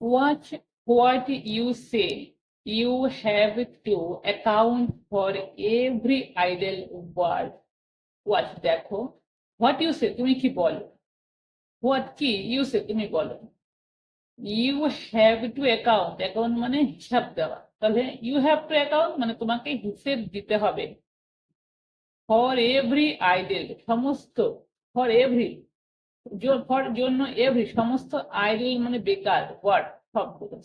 Watch what you say. You have to account for every idle word. Watch দেখো what you say তুমি কি বলো what কি you say তুমি বলো you have to account account মানে হিসাব দেওয়া তাহলে you have to account মানে তোমাকে হিসেব দিতে হবে for every idle সমস্ত for every ফর জন্য এভরি সমস্ত আইডল মানে বেকার ওয়ার্ড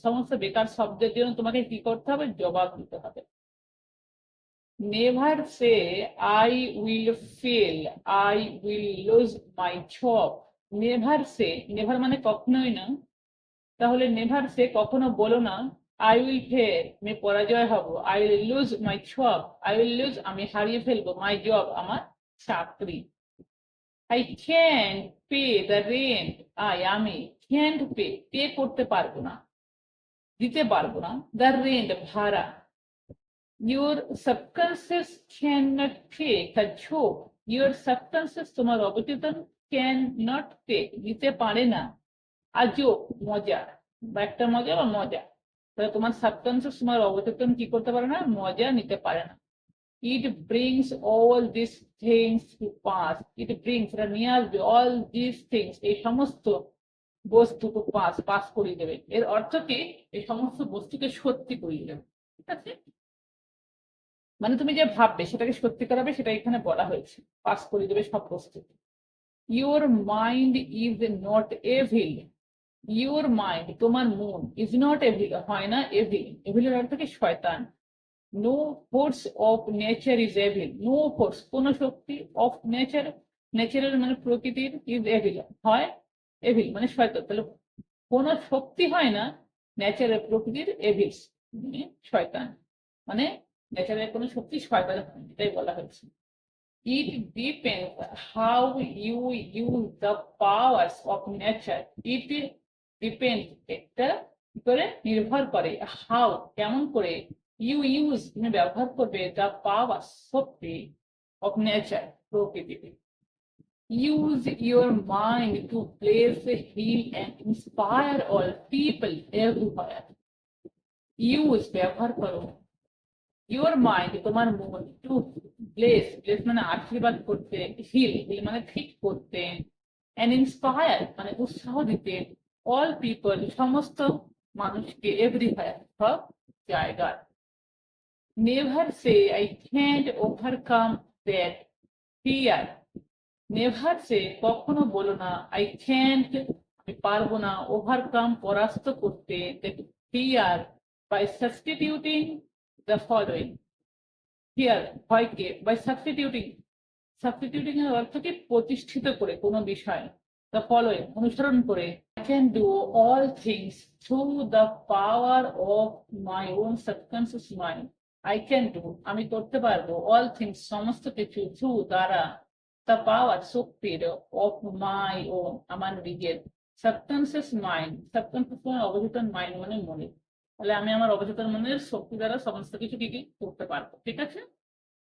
সমস্ত বেকার শব্দের জন্য তোমাকে কি করতে হবে? জবাব দিতে হবে। Never say, I will fail, I will lose my job never say, never মানে কখনোই না। তাহলে নেভার সে কখনো বলো না, আই উইল ফেল, আমি পরাজয় হব। I will lose my job I will lose, আমি হারিয়ে ফেলব। মাই জব, আমার চাকরি। I can pay the rent I আমি ক্যান্ট পে পে করতে পারব না। দিতে পারব না। দ্য রেন্ট ভাড়া। Subconscious can not take the job your subconscious তোমার অবচেতন ক্যান নট টেক দিতে পারে না। আজব মজা। বা একটা মজা বা মজা। তাহলে তোমার সাবকনসিয়াস তোমার অবচেতন কি করতে পারে না? মজা নিতে পারে না। It brings all these things to pass. It brings নিয়ে all these things, এই সমস্ত বস্তু to pass পাস করিয়ে দেবে। এর অর্থ কি? এই সমস্ত বস্তুকে সত্যি করিয়ে দেবে। ঠিক আছে? মানে তুমি যে ভাববে, সেটাকে সত্যি করাবে, সেটা এখানে বলা হয়েছে। পাস করিয়ে দেবে সব বস্তু your mind is not evil your mind তোমার মন ইজ নট এভিল হয় না? এভিল এভিলের অর্থ কি? শয়তান। No force of nature is evil no force কোন শক্তি অফ নেচার নেচারের মানে প্রকৃতির ইজ এভিল হয় এভিল মানে শয়তান। তাহলে কোন শক্তি হয় না নেচারের প্রকৃতির এভিলস মানে শয়তান। মানে নেচারের কোনো শক্তি শয়তান হয় এটাই বলা হয়েছে। It depend how you use the powers of nature it depend এটা করে? নির্ভর করে হাউ কেমন করে ইউজ তুমি ব্যবহার করবে দ্য পাওয়ার শক্তি অফ নেচার প্রকৃতি use your mind to place heal and inspire all people everywhere use ব্যবহার করো। ইউর মাইন্ড তোমার মন টু প্লেস প্লেস মানে আশীর্বাদ করতে হিল হিল মানে ঠিক করতে অ্যান্ড ইন্সপায়ার মানে উৎসাহ দিতে অল পিপল সমস্ত মানুষকে এভরিওয়ার সব জায়গায়। Never say I can't overcome that fear never say কখনো বলো না আই ক্যান্ট আমি পারব না ওভারকাম পরাস্ত করতে that fear by substituting the following fear ভয়কে বাই সাবস্টিটিউটিং সাবস্টিটিউটিং এর অর্থ কি? প্রতিষ্ঠিত করে কোনো বিষয়। দ্য ফলোয়িং অনুসরণ করে। I can do all things through the power of my own subconscious mind I can do আমি করতে পারব। অল থিংস সমস্ত কিছু থ্রু দ্বারা দ্য পাওয়ার শক্তির অফ মাই ও আমার নিজের। সাবকনসিয়াস মাইন্ড সাবকনসিয়াস মানে অবচেতন মাইন্ড মানে মনে তাহলে আমি আমার অবচেতন মনের শক্তি দ্বারা সমস্ত কিছু কি কি করতে পারব, ঠিক আছে?